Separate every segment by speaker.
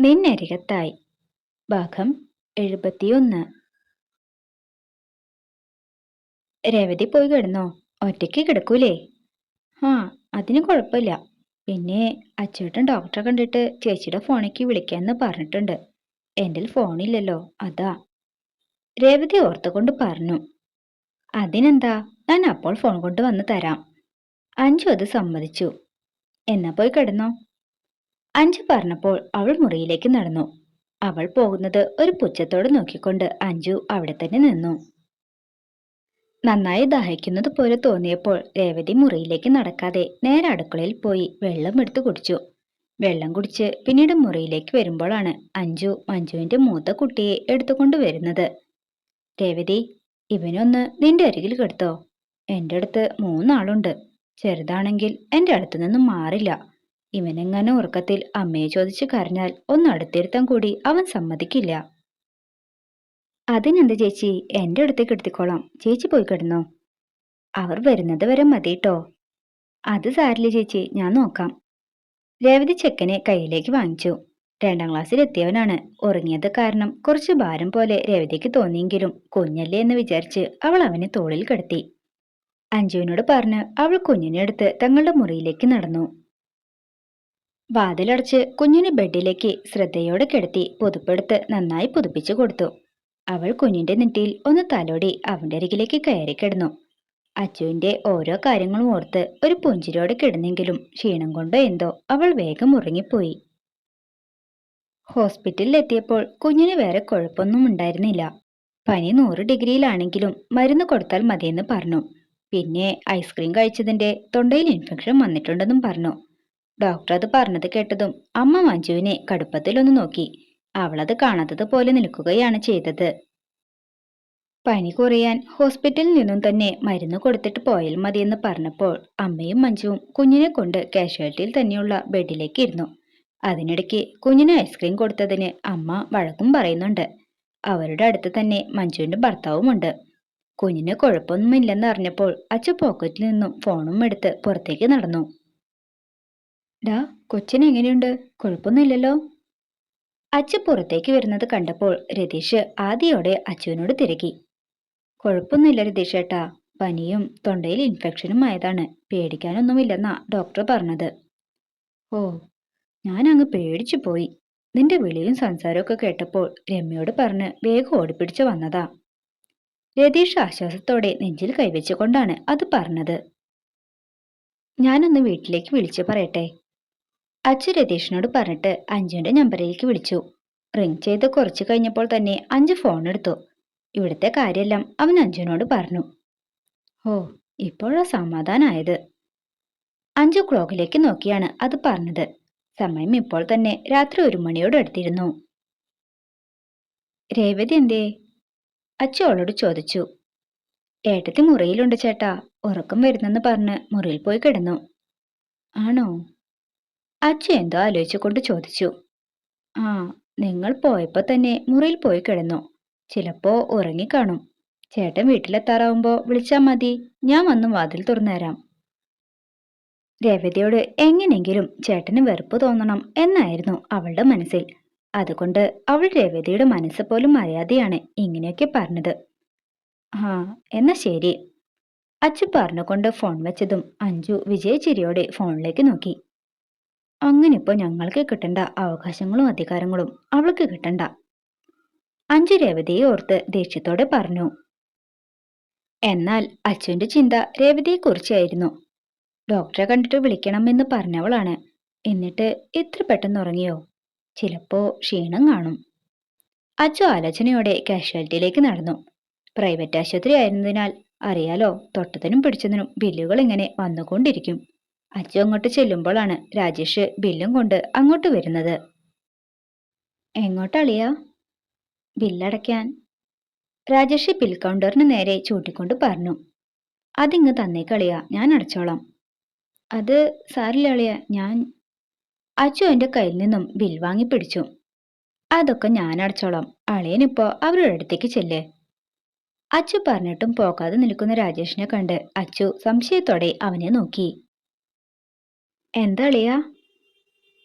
Speaker 1: നിന്നരികത്തായി. ഭാഗം എഴുപത്തിയൊന്ന്. രേവതി പോയി കിടന്നോ? ഒറ്റയ്ക്ക് കിടക്കൂലേ? ആ അതിന് കുഴപ്പമില്ല. പിന്നെ അച്ചേട്ടൻ ഡോക്ടറെ കണ്ടിട്ട് ചേച്ചിയുടെ ഫോണിലേക്ക് വിളിക്കാന്ന് പറഞ്ഞിട്ടുണ്ട്. എന്റെ ഫോണില്ലല്ലോ അതാ. രേവതി ഓർത്തുകൊണ്ട് പറഞ്ഞു. അതിനെന്താ? ഞാൻ അപ്പോൾ ഫോൺ കൊണ്ട് വന്ന് തരാം. അഞ്ചു അത് സമ്മതിച്ചു. എന്നാ പോയി കിടന്നോ? അഞ്ചു പറഞ്ഞപ്പോൾ അവൾ മുറിയിലേക്ക് നടന്നു. അവൾ പോകുന്നത് ഒരു പുച്ഛത്തോട് നോക്കിക്കൊണ്ട് അഞ്ജു അവിടെ തന്നെ നിന്നു. നന്നായി ദാഹിക്കുന്നത് പോലെ തോന്നിയപ്പോൾ രേവതി മുറിയിലേക്ക് നടക്കാതെ നേരെ അടുക്കളയിൽ പോയി വെള്ളം എടുത്തു കുടിച്ചു. വെള്ളം കുടിച്ച് പിന്നീട് മുറിയിലേക്ക് വരുമ്പോഴാണ് അഞ്ജു മഞ്ജുവിന്റെ മൂത്ത കുട്ടിയെ എടുത്തുകൊണ്ട് വരുന്നത്. രേവതി ഇവനൊന്ന് നിന്റെ അരികിൽ കെടുത്തോ. എന്റെ അടുത്ത് മൂന്നാളുണ്ട്. ചെറുതാണെങ്കിൽ എന്റെ അടുത്തു നിന്നും മാറില്ല. ഇവനെങ്ങനെ ഉറക്കത്തിൽ അമ്മയെ ചോദിച്ചു കരഞ്ഞാൽ ഒന്ന് അടുത്തിരുത്താൻ കൂടി അവൻ സമ്മതിക്കില്ല. അതിനെന്ത് ചേച്ചി? എന്റെ അടുത്തേക്ക് എടുത്തിക്കോളാം. ചേച്ചി പോയി കിടന്നോ? അവർ വരുന്നത് വരെ മതിട്ടോ. അത് സാരില്ല ചേച്ചി. ഞാൻ നോക്കാം. രേവതി ചെക്കനെ കയ്യിലേക്ക് വാങ്ങിച്ചു. രണ്ടാം ക്ലാസ്സിൽ എത്തിയവനാണ്. ഉറങ്ങിയത് കാരണം കുറച്ച് ഭാരം പോലെ രേവതിക്ക് തോന്നിയെങ്കിലും കുഞ്ഞല്ലേ എന്ന് വിചാരിച്ച് അവൾ അവനെ തോളിൽ കിടത്തി. അഞ്ജുവിനോട് പറഞ്ഞ് അവൾ കുഞ്ഞിനെ എടുത്ത് തങ്ങളുടെ മുറിയിലേക്ക് നടന്നു. വാതിലടച്ച് കുഞ്ഞിനെ ബെഡിലേക്ക് ശ്രദ്ധയോടെ കിടത്തി പുതുപ്പെടുത്ത് നന്നായി പുതുപ്പിച്ചു കൊടുത്തു. അവൾ കുഞ്ഞിന്റെ നെറ്റിയിൽ ഒന്ന് തലോടി അവന്റെ അരികിലേക്ക് കയറി കിടന്നു. അച്ചുവിന്റെ ഓരോ കാര്യങ്ങളും ഓർത്ത് ഒരു പുഞ്ചിരിയോടെ കിടന്നെങ്കിലും ക്ഷീണം കൊണ്ടോ എന്തോ അവൾ വേഗം ഉറങ്ങിപ്പോയി. ഹോസ്പിറ്റലിൽ എത്തിയപ്പോൾ കുഞ്ഞിന് വേറെ കുഴപ്പമൊന്നും ഉണ്ടായിരുന്നില്ല. പനി നൂറ് ഡിഗ്രിയിലാണെങ്കിലും മരുന്ന് കൊടുത്താൽ മതിയെന്ന് പറഞ്ഞു. പിന്നെ ഐസ്ക്രീം കഴിച്ചതിന്റെ തൊണ്ടയിൽ ഇൻഫെക്ഷൻ വന്നിട്ടുണ്ടെന്നും പറഞ്ഞു. ഡോക്ടർ അത് പറഞ്ഞത് കേട്ടതും അമ്മ മഞ്ജുവിനെ കടുപ്പത്തിലൊന്ന് നോക്കി. അവളത് കാണാത്തത് പോലെ നിൽക്കുകയാണ് ചെയ്തത്. പനി കുറയാൻ ഹോസ്പിറ്റലിൽ നിന്നും തന്നെ മരുന്ന് കൊടുത്തിട്ട് പോയാൽ മതിയെന്ന് പറഞ്ഞപ്പോൾ അമ്മയും മഞ്ജുവും കുഞ്ഞിനെ കൊണ്ട് കാഷ്വാലിറ്റിയിൽ തന്നെയുള്ള ബെഡിലേക്ക് ഇരുന്നു. അതിനിടയ്ക്ക് കുഞ്ഞിന് ഐസ്ക്രീം കൊടുത്തതിന് അമ്മ വഴക്കും പറയുന്നുണ്ട്. അവരുടെ അടുത്ത് തന്നെ മഞ്ജുവിന്റെ ഭർത്താവുമുണ്ട്. കുഞ്ഞിന് കുഴപ്പമൊന്നുമില്ലെന്ന് അറിഞ്ഞപ്പോൾ അച്ഛൻ പോക്കറ്റിൽ നിന്നും ഫോണും എടുത്ത് പുറത്തേക്ക് നടന്നു. ഡാ കൊച്ചിന് എങ്ങനെയുണ്ട്? കുഴപ്പമൊന്നുമില്ലല്ലോ. അച്ഛ പുറത്തേക്ക് വരുന്നത് കണ്ടപ്പോൾ രതീഷ് ആദ്യയോടെ അച്ചുവിനോട് തിരക്കി. കുഴപ്പമൊന്നുമില്ല രതീഷ് ഏട്ടാ പനിയും തൊണ്ടയിൽ ഇൻഫെക്ഷനും ആയതാണ്. പേടിക്കാനൊന്നുമില്ലെന്നാ ഡോക്ടർ പറഞ്ഞത്. ഓ ഞാൻ അങ്ങ് പേടിച്ചു പോയി. നിന്റെ വിളിയും സംസാരമൊക്കെ കേട്ടപ്പോൾ രമ്യയോട് പറഞ്ഞ് വേഗം ഓടിപ്പിടിച്ച് വന്നതാ. രതീഷ് ആശ്വാസത്തോടെ നെഞ്ചിൽ കൈവച്ചുകൊണ്ടാണ് അത് പറഞ്ഞത്. ഞാനൊന്ന് വീട്ടിലേക്ക് വിളിച്ചു പറയട്ടെ. അച്ചു രതീഷിനോട് പറഞ്ഞിട്ട് അഞ്ജുവിന്റെ നമ്പറിലേക്ക് വിളിച്ചു. റിങ് ചെയ്ത് കുറച്ച് കഴിഞ്ഞപ്പോൾ തന്നെ അഞ്ചു ഫോൺ എടുത്തു. ഇവിടുത്തെ കാര്യമെല്ലാം അവൻ അഞ്ജുവിനോട് പറഞ്ഞു. ഓ ഇപ്പോഴാ സമാധാനായത്. അഞ്ചു ക്ലോക്കിലേക്ക് നോക്കിയാണ് അത് പറഞ്ഞത്. സമയം ഇപ്പോൾ തന്നെ രാത്രി ഒരു മണിയോട് അടുത്തിരുന്നു. രേവതി എന്തേ? അച്ചു അവളോട് ചോദിച്ചു. ഏട്ടത്തി മുറിയിലുണ്ട് ചേട്ടാ. ഉറക്കം വരുന്നെന്ന് പറഞ്ഞ് മുറിയിൽ പോയി കിടന്നു. ആണോ? അച്ചു എന്തോ ആലോചിച്ചുകൊണ്ട് ചോദിച്ചു. ആ നിങ്ങൾ പോയപ്പോ തന്നെ മുറിയിൽ പോയി കിടന്നു. ചിലപ്പോ ഉറങ്ങിക്കാണും. ചേട്ടൻ വീട്ടിലെത്താറാവുമ്പോ വിളിച്ചാ മതി. ഞാൻ വന്ന് വാതിൽ തുറന്നുതരാം രേവതിയോട് എങ്ങനെങ്കിലും ചേട്ടന് വെറുപ്പ് തോന്നണം എന്നായിരുന്നു അവളുടെ മനസ്സിൽ. അതുകൊണ്ട് അവൾ രേവതിയുടെ മനസ്സ് പോലും അറിയാതെയാണ് ഇങ്ങനെയൊക്കെ പറഞ്ഞത്. ആ എന്നാ ശരി. അച്ചു പറഞ്ഞുകൊണ്ട് ഫോൺ വെച്ചതും അഞ്ജു വിജയചിരിയോടെ ഫോണിലേക്ക് നോക്കി. അങ്ങനെ ഇപ്പോൾ ഞങ്ങൾക്ക് കിട്ടേണ്ട അവകാശങ്ങളും അധികാരങ്ങളും അവൾക്ക് കിട്ടണ്ട. അഞ്ചു രേവതിയെ ഓർത്ത് ദേഷ്യത്തോടെ പറഞ്ഞു. എന്നാൽ അച്ഛന്റെ ചിന്ത രേവതിയെക്കുറിച്ചായിരുന്നു. ഡോക്ടറെ കണ്ടിട്ട് വിളിക്കണമെന്ന് പറഞ്ഞവളാണ്. എന്നിട്ട് ഇത്ര പെട്ടെന്ന് ഉറങ്ങിയോ? ചിലപ്പോൾ ക്ഷീണം കാണും. അച്ചു ആലോചനയോടെ കാഷ്വാലിറ്റിയിലേക്ക് നടന്നു. പ്രൈവറ്റ് ആശുപത്രി ആയിരുന്നതിനാൽ അറിയാലോ തൊട്ടതിനും പിടിച്ചതിനും ബില്ലുകൾ ഇങ്ങനെ വന്നുകൊണ്ടിരിക്കും. അച്ചു അങ്ങോട്ട് ചെല്ലുമ്പോഴാണ് രാജേഷ് ബില്ലും കൊണ്ട് അങ്ങോട്ട് വരുന്നത്. എങ്ങോട്ടളിയ? ബില്ലടയ്ക്കാൻ. രാജേഷ് ബിൽ കൗണ്ടറിന് നേരെ ചൂട്ടിക്കൊണ്ട് പറഞ്ഞു. അതിങ്ങ് തന്നേക്കളിയ ഞാൻ അടച്ചോളാം. അത് സാരില്ല അളിയ ഞാൻ. അച്ചു എന്റെ കയ്യിൽ നിന്നും ബിൽ വാങ്ങി പിടിച്ചു. അതൊക്കെ ഞാൻ അടച്ചോളാം. അളിയനിപ്പോ അവരുടെ അടുത്തേക്ക് ചെല്ലേ. അച്ചു പറഞ്ഞിട്ടും പോകാതെ നിൽക്കുന്ന രാജേഷിനെ കണ്ട് അച്ചു സംശയത്തോടെ അവനെ നോക്കി. എന്താ അളിയ?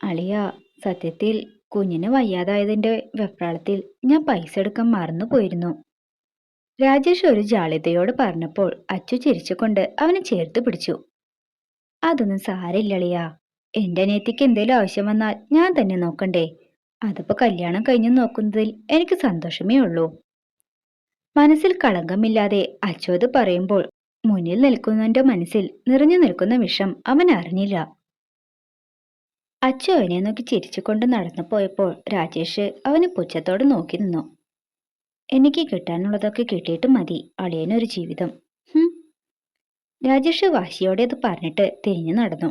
Speaker 1: അളിയ സത്യത്തിൽ കുഞ്ഞിന് വയ്യാതായതിന്റെ വെപ്രാളത്തിൽ ഞാൻ പൈസ എടുക്കാൻ മറന്നു പോയിരുന്നു. രാജേഷ് ഒരു ജാളിതയോട് പറഞ്ഞപ്പോൾ അച്ചു ചിരിച്ചുകൊണ്ട് അവനെ ചേർത്ത് പിടിച്ചു. അതൊന്നും സാരില്ല അളിയ. എന്റെ അനിയത്തിക്ക് എന്തെങ്കിലും ആവശ്യം വന്നാൽ ഞാൻ തന്നെ നോക്കണ്ടേ. അതിപ്പോ കല്യാണം കഴിഞ്ഞു നോക്കുന്നതിൽ എനിക്ക് സന്തോഷമേ ഉള്ളൂ. മനസ്സിൽ കളങ്കമില്ലാതെ അച്ചു അത് പറയുമ്പോൾ മുന്നിൽ നിൽക്കുന്നവന്റെ മനസ്സിൽ നിറഞ്ഞു നിൽക്കുന്ന വിഷം അവൻ അറിഞ്ഞില്ല. അച്ചു അവനെ നോക്കി ചിരിച്ചുകൊണ്ട് നടന്നു പോയപ്പോൾ രാജേഷ് അവന് പുച്ഛത്തോട് നോക്കി നിന്നു. എനിക്ക് കിട്ടാനുള്ളതൊക്കെ കിട്ടിയിട്ട് മതി അളിയനൊരു ജീവിതം. രാജേഷ് വാശിയോടെ അത് പറഞ്ഞിട്ട് തിരിഞ്ഞു നടന്നു.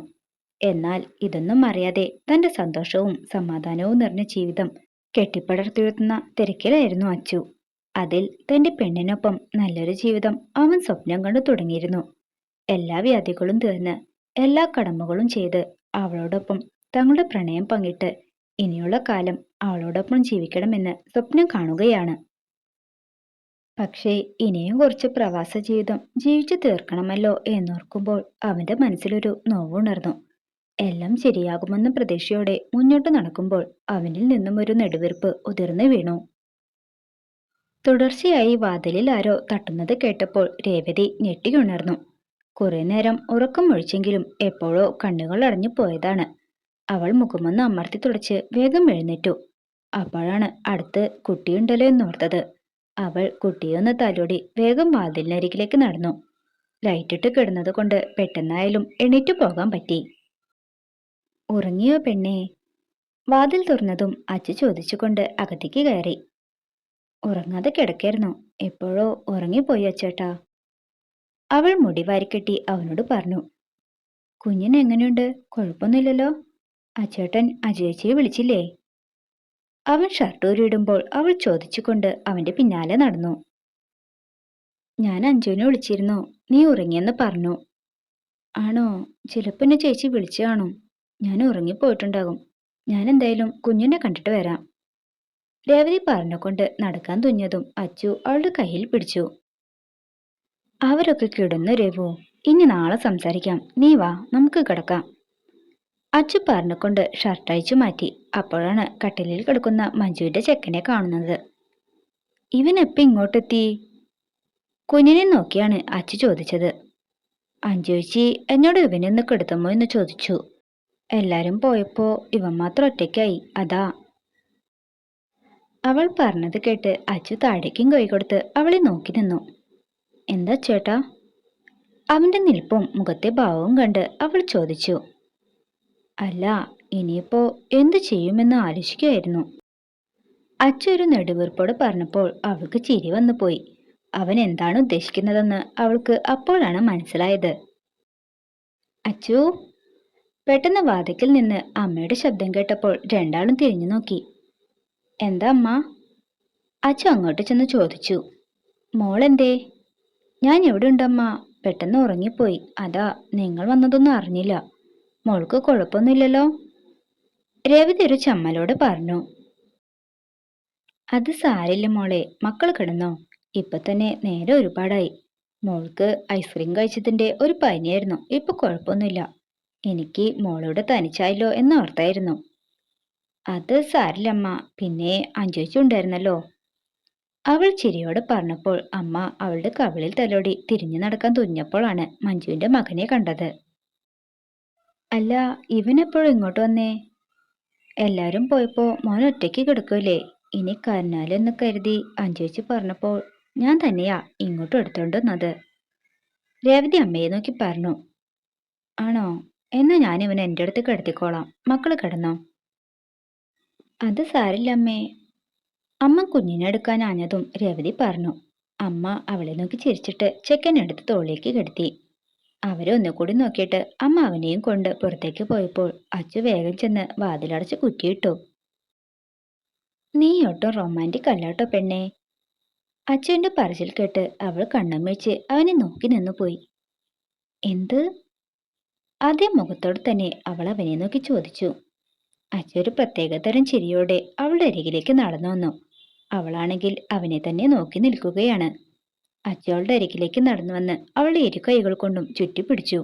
Speaker 1: എന്നാൽ ഇതൊന്നും അറിയാതെ തന്റെ സന്തോഷവും സമാധാനവും നിറഞ്ഞ ജീവിതം കെട്ടിപ്പടർത്തിയെത്തുന്ന തിരക്കിലായിരുന്നു അച്ചു. അതിൽ തന്റെ പെണ്ണിനൊപ്പം നല്ലൊരു ജീവിതം അവൻ സ്വപ്നം കണ്ടു തുടങ്ങിയിരുന്നു. എല്ലാ വ്യാധികളും തീർന്ന് എല്ലാ കടമകളും ചെയ്ത് അവളോടൊപ്പം തങ്ങളുടെ പ്രണയം പങ്കിട്ട് ഇനിയുള്ള കാലം അവളോടൊപ്പം ജീവിക്കണമെന്ന് സ്വപ്നം കാണുകയാണ്. പക്ഷേ ഇനിയും കുറച്ച് പ്രവാസ ജീവിതം ജീവിച്ചു തീർക്കണമല്ലോ എന്നോർക്കുമ്പോൾ അവന്റെ മനസ്സിലൊരു നോവുണർന്നു. എല്ലാം ശരിയാകുമെന്ന പ്രതീക്ഷയോടെ മുന്നോട്ട് നടക്കുമ്പോൾ അവനിൽ നിന്നും ഒരു നെടുവീർപ്പ് ഉതിർന്നു വീണു. തുടർച്ചയായി വാതിലിൽ ആരോ തട്ടുന്നത് കേട്ടപ്പോൾ രേവതി ഞെട്ടിയുണർന്നു. കുറെ നേരം ഉറക്കം ഒഴിച്ചെങ്കിലും എപ്പോഴോ കണ്ണുകൾ അടഞ്ഞു പോയതാണ്. അവൾ മുഖമൊന്ന് അമർത്തി തുടച്ച് വേഗം എഴുന്നേറ്റു. അപ്പോഴാണ് അടുത്ത് കുട്ടിയുണ്ടല്ലോ എന്നോർത്തത് അവൾ കുട്ടിയൊന്ന് തലോടി വേഗം വാതിലിനരികിലേക്ക് നടന്നു. ലൈറ്റിട്ട് കിടന്നത് കൊണ്ട് പെട്ടെന്നായാലും എണീറ്റു പോകാൻ പറ്റി. ഉറങ്ങിയോ പെണ്ണേ? വാതിൽ തുറന്നതും അച്ഛ ചോദിച്ചുകൊണ്ട് അകത്തേക്ക് കയറി. ഉറങ്ങാതെ കിടക്കായിരുന്നു. എപ്പോഴോ ഉറങ്ങിപ്പോയി അച്ചേട്ടാ. അവൾ മുടി വാരിക്കെട്ടി അവനോട് പറഞ്ഞു. കുഞ്ഞിനെങ്ങനെയുണ്ട് കുഴപ്പമൊന്നുമില്ലല്ലോ? അച്ചേട്ടൻ അജയച്ചിയെ വിളിച്ചില്ലേ? അവൻ ഷർട്ട് ഊരിയിടുമ്പോൾ അവൾ ചോദിച്ചുകൊണ്ട് അവന്റെ പിന്നാലെ നടന്നു. ഞാൻ അഞ്ജുവിനെ വിളിച്ചിരുന്നു. നീ ഉറങ്ങിയെന്ന് പറഞ്ഞു. ആണോ? ചിലപ്പോൾ എന്നെ ചേച്ചി വിളിച്ചു കാണും. ഞാൻ ഉറങ്ങിപ്പോയിട്ടുണ്ടാകും ഞാൻ എന്തായാലും കുഞ്ഞിനെ കണ്ടിട്ട് വരാം. രേവതി പറഞ്ഞുകൊണ്ട് നടക്കാൻ തുഞ്ഞതും അച്ചു അവളുടെ കയ്യിൽ പിടിച്ചു. അവരൊക്കെ കിടന്നു രവു ഇനി നാളെ സംസാരിക്കാം. നീ വാ നമുക്ക് കിടക്കാം. അച്ചു പറഞ്ഞുകൊണ്ട് ഷർട്ട് അയച്ചു മാറ്റി. അപ്പോഴാണ് കട്ടിലിൽ കിടക്കുന്ന മഞ്ജുവിന്റെ ചെക്കനെ കാണുന്നത്. ഇവൻ എപ്പ ഇങ്ങോട്ടെത്തി? കുഞ്ഞിനെ നോക്കിയാണ് അച്ചു ചോദിച്ചത്. അഞ്ചുവച്ചി എന്നോട് ഇവനൊന്ന് കിടത്തുമോ എന്ന് ചോദിച്ചു. എല്ലാവരും പോയപ്പോൾ ഇവൻ മാത്രം ഒറ്റയ്ക്കായി അതാ. അവൾ പറഞ്ഞത് കേട്ട് അച്ചു താഴേക്കും കൈ കൊടുത്ത് അവളെ നോക്കി നിന്നു. എന്താ ചേട്ടാ? അവന്റെ നിൽപ്പും മുഖത്തെ ഭാവവും കണ്ട് അവൾ ചോദിച്ചു. അല്ല ഇനിയിപ്പോ എന്തു ചെയ്യുമെന്ന് ആലോചിക്കുകയായിരുന്നു. അച്ഛ ഒരു നെടുവീർപ്പോട് പറഞ്ഞപ്പോൾ അവൾക്ക് ചിരി വന്നുപോയി. അവൻ എന്താണ് ഉദ്ദേശിക്കുന്നതെന്ന് അവൾക്ക് അപ്പോഴാണ് മനസ്സിലായത്. അച്ചു പെട്ടെന്ന് വാതിക്കൽ നിന്ന് അമ്മയുടെ ശബ്ദം കേട്ടപ്പോൾ രണ്ടാളും തിരിഞ്ഞു നോക്കി. എന്താ അമ്മ? അച്ചു അങ്ങോട്ട് ചെന്ന് ചോദിച്ചു. മോളെന്തേ? ഞാൻ എവിടെ ഉണ്ടമ്മ? പെട്ടെന്ന് ഉറങ്ങിപ്പോയി. അതാ നിങ്ങൾ വന്നതൊന്നും അറിഞ്ഞില്ല. മോൾക്ക് കുഴപ്പമൊന്നുമില്ലല്ലോ രവിത ഒരു ചമ്മലോട് പറഞ്ഞു. അത് സാരില്ല മോളെ മക്കൾ കിടന്നോ? ഇപ്പൊ തന്നെ നേരെ ഒരുപാടായി. മോൾക്ക് ഐസ്ക്രീം കഴിച്ചതിന്റെ ഒരു പനിയായിരുന്നു. ഇപ്പൊ കുഴപ്പമൊന്നുമില്ല എനിക്ക് മോളോട് തനിച്ചായല്ലോ എന്നോർത്തായിരുന്നു അത് സാരില്ലമ്മ പിന്നെ അഞ്ചുവച്ചു ഉണ്ടായിരുന്നല്ലോ. അവൾ ചിരിയോട് പറഞ്ഞപ്പോൾ അമ്മ അവളുടെ കവിളിൽ തലോടി തിരിഞ്ഞു നടക്കാൻ തുനിഞ്ഞപ്പോഴാണ് മഞ്ജുവിന്റെ മകനെ കണ്ടത്. അല്ല ഇവനെപ്പോഴും ഇങ്ങോട്ട് വന്നേ? എല്ലാരും പോയപ്പോ മോൻ ഒറ്റയ്ക്ക് കിടക്കൂലേ? ഇനി കരഞ്ഞാലെന്ന് കരുതി അഞ്ചേച്ചി പറഞ്ഞപ്പോൾ ഞാൻ തന്നെയാ ഇങ്ങോട്ട് എടുത്തോണ്ട് വന്നത്. രേവതി അമ്മയെ നോക്കി പറഞ്ഞു ആണോ? എന്നാ ഞാൻ ഇവൻ എന്റെ അടുത്ത് കിടത്തിക്കോളാം. മക്കൾ കിടന്നോ? അത് സാരില്ല അമ്മേ. അമ്മ കുഞ്ഞിനെ എടുക്കാൻ ആഞ്ഞതും രേവതി പറഞ്ഞു. അമ്മ അവളെ നോക്കി ചിരിച്ചിട്ട് ചെക്കനെടുത്ത് തോളിലേക്ക് കിടത്തി. അവരെ ഒന്നുകൂടി നോക്കിയിട്ട് അമ്മ അവനെയും കൊണ്ട് പുറത്തേക്ക് പോയപ്പോൾ അച്ചു വേഗം ചെന്ന് വാതിലടച്ച് കുറ്റിയിട്ടു. നീ ഒട്ടും റൊമാന്റിക് അല്ലാട്ടോ പെണ്ണെ. അച്ഛന്റെ പറച്ചിൽ കേട്ട് അവൾ കണ്ണമ്മേച്ച് അവനെ നോക്കി നിന്നു പോയി. എന്ത്? അതേ മുഖത്തോട് തന്നെ അവൾ അവനെ നോക്കി ചോദിച്ചു. അച്ചു ഒരു പ്രത്യേകതരം ചിരിയോടെ അവളുടെ അരികിലേക്ക് നടന്നു വന്നു. അവളാണെങ്കിൽ അവനെ തന്നെ നോക്കി നിൽക്കുകയാണ്. അച്ചോളുടെ അരികിലേക്ക് നടന്നു വന്ന് അവളുടെ ഇരു കൈകൾ കൊണ്ടും ചുറ്റിപ്പിടിച്ചു.